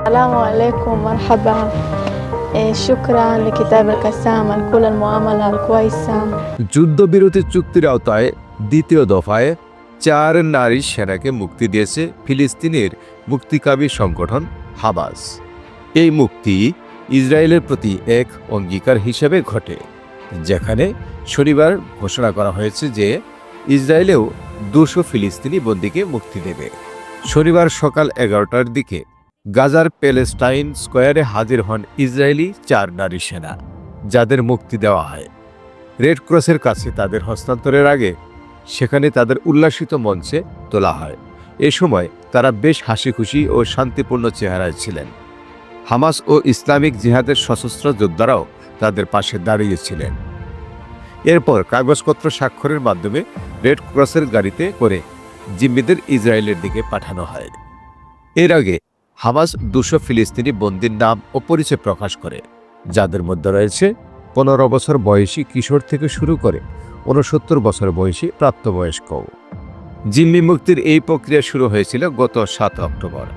السلام عليكم مرحبا إيه، شكرا لكتاب القسام على كل المعاملة الكويسة যুদ্ধবিরতি চুক্তির আওতায় দ্বিতীয় দফায় চার নারী সেনাকে মুক্তি দিয়েছে ফিলিস্তিনের মুক্তিকামী সংগঠন হামাস এই মুক্তি ইসরায়েলের প্রতি এক অঙ্গীকার হিসেবে ঘটে যেখানে শনিবার ঘোষণা করা হয়েছে যে ইসরায়েলেও দুশো ফিলিস্তিনি বন্দীকে মুক্তি দেবে শনিবার সকাল এগারোটার দিকে গাজার প্যালেস্টাইন স্কোয়ারে হাজির হন ইসরায়েলি চার নারী সেনা, যাদের মুক্তি দেওয়া হয়। রেড ক্রসের কাছে তাদের হস্তান্তরের আগে সেখানে তাদের উল্লাসিত মঞ্চে তোলা হয়। এ সময় তারা বেশ হাসি খুশি ও শান্তিপূর্ণ চেহারায় ছিলেন। হামাস ও ইসলামিক জিহাদের সশস্ত্র যোদ্ধারাও তাদের পাশে দাঁড়িয়েছিলেন। এরপর কাগজপত্র স্বাক্ষরের মাধ্যমে রেড ক্রসের গাড়িতে করে জিম্মিদের ইসরায়েলের দিকে পাঠানো হয়। এর আগে হামাস দুশো ফিলিস্তিনি বন্দির নাম ও পরিচয় প্রকাশ করে, যাদের মধ্যে রয়েছে পনেরো বছর বয়সী কিশোর থেকে শুরু করে ঊনসত্তর বছর বয়সী প্রাপ্তবয়স্ক। জিম্মি মুক্তির এই প্রক্রিয়া শুরু হয়েছিল গত সাত অক্টোবর,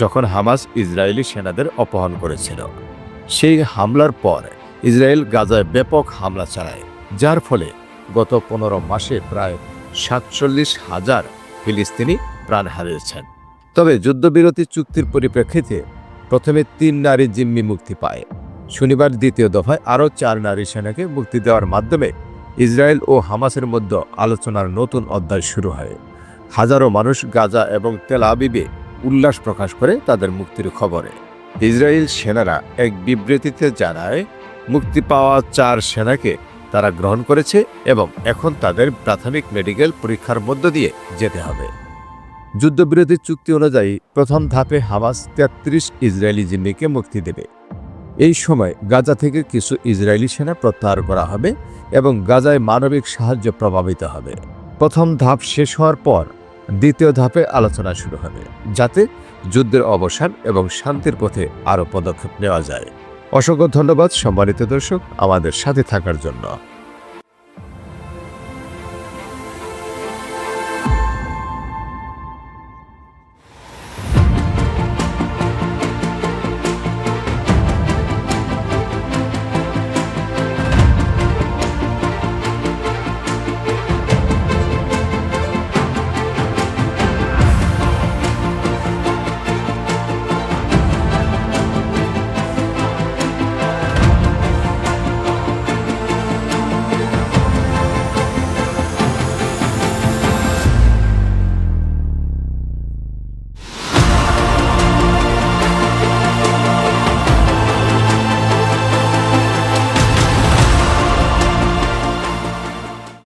যখন হামাস ইসরায়েলি সেনাদের অপহরণ করেছিল। সেই হামলার পর ইসরায়েল গাজায় ব্যাপক হামলা চালায়, যার ফলে গত পনেরো মাসে প্রায় সাতচল্লিশ হাজার ফিলিস্তিনি প্রাণ হারিয়েছেন। তবে যুদ্ধবিরতি চুক্তির পরিপ্রেক্ষিতে প্রথমে তিন নারী জিম্মি মুক্তি পায়। শনিবার দ্বিতীয় দফায় আরও চার নারী সেনাকে মুক্তি দেওয়ার মাধ্যমে ইসরায়েল ও হামাসের মধ্যে আলোচনার নতুন অধ্যায় শুরু হয়। হাজারো মানুষ গাজা এবং তেল আবিবে উল্লাস প্রকাশ করে তাদের মুক্তির খবরে। ইসরায়েল সেনারা এক বিবৃতিতে জানায়, মুক্তি পাওয়া চার সেনাকে তারা গ্রহণ করেছে এবং এখন তাদের প্রাথমিক মেডিকেল পরীক্ষার মধ্য দিয়ে যেতে হবে। যুদ্ধবিরতি চুক্তি অনুযায়ী প্রথম ধাপে হামাস তেত্রিশ ইসরায়েলি জিম্মিকে মুক্তি দেবে। এই সময় গাজা থেকে কিছু ইসরায়েলি সেনা প্রত্যাহার করা হবে এবং গাজায় মানবিক সাহায্য প্রভাবিত হবে। প্রথম ধাপ শেষ হওয়ার পর দ্বিতীয় ধাপে আলোচনা শুরু হবে, যাতে যুদ্ধের অবসান এবং শান্তির পথে আরও পদক্ষেপ নেওয়া যায়। অসংখ্য ধন্যবাদ সম্মানিত দর্শক, আমাদের সাথে থাকার জন্য।